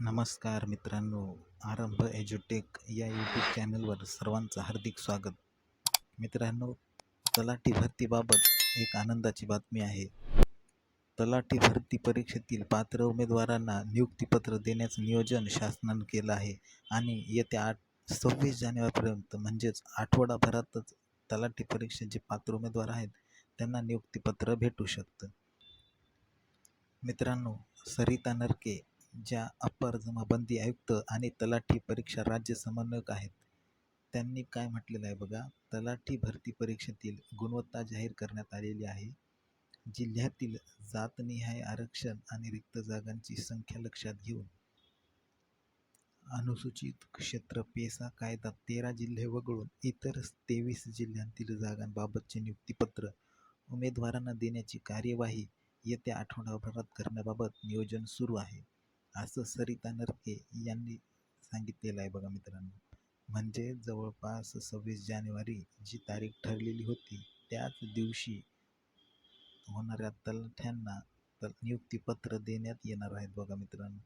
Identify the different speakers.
Speaker 1: नमस्कार मित्रांनो आरंभ एज्युटेक या यूट्यूब चॅनलवर सर्वांचं हार्दिक स्वागत. मित्रांनो तलाठी भरतीबाबत एक आनंदाची बातमी आहे. तलाठी भरती परीक्षेतील पात्र उमेदवारांना नियुक्तीपत्र देण्याचं नियोजन शासनानं केलं आहे आणि येत्या आठ सव्वीस जानेवारीपर्यंत म्हणजेच आठवडाभरातच तलाठी परीक्षेचे जे पात्र उमेदवार आहेत त्यांना नियुक्तीपत्र भेटू शकतं. मित्रांनो सरिता नरके ज्या अप्पर जमाबंदी आयुक्त आणि तलाठी परीक्षा राज्य समन्वयक आहेत त्यांनी काय म्हटलेलं आहे बघा? तलाठी भरती परीक्षेतील गुणवत्ता जाहीर करण्यात आलेली आहे. जिल्ह्यातील जातनिहाय आरक्षण आणि रिक्त जागांची संख्या लक्षात घेऊन अनुसूचित क्षेत्र पेसा कायदा तेरा जिल्हे वगळून इतर तेवीस जिल्ह्यांतील जागांबाबतचे नियुक्तीपत्र उमेदवारांना देण्याची कार्यवाही येत्या आठवडाभरात करण्याबाबत नियोजन सुरू आहे. असं सरिता नरके यांनी सांगितलेलं आहे बघा मित्रांनो. म्हणजे जवळपास सव्वीस जानेवारी जी तारीख ठरलेली होती त्याच दिवशी होणाऱ्या तलाठ्यांना तर नियुक्तीपत्र देण्यात येणार आहेत बघा मित्रांनो.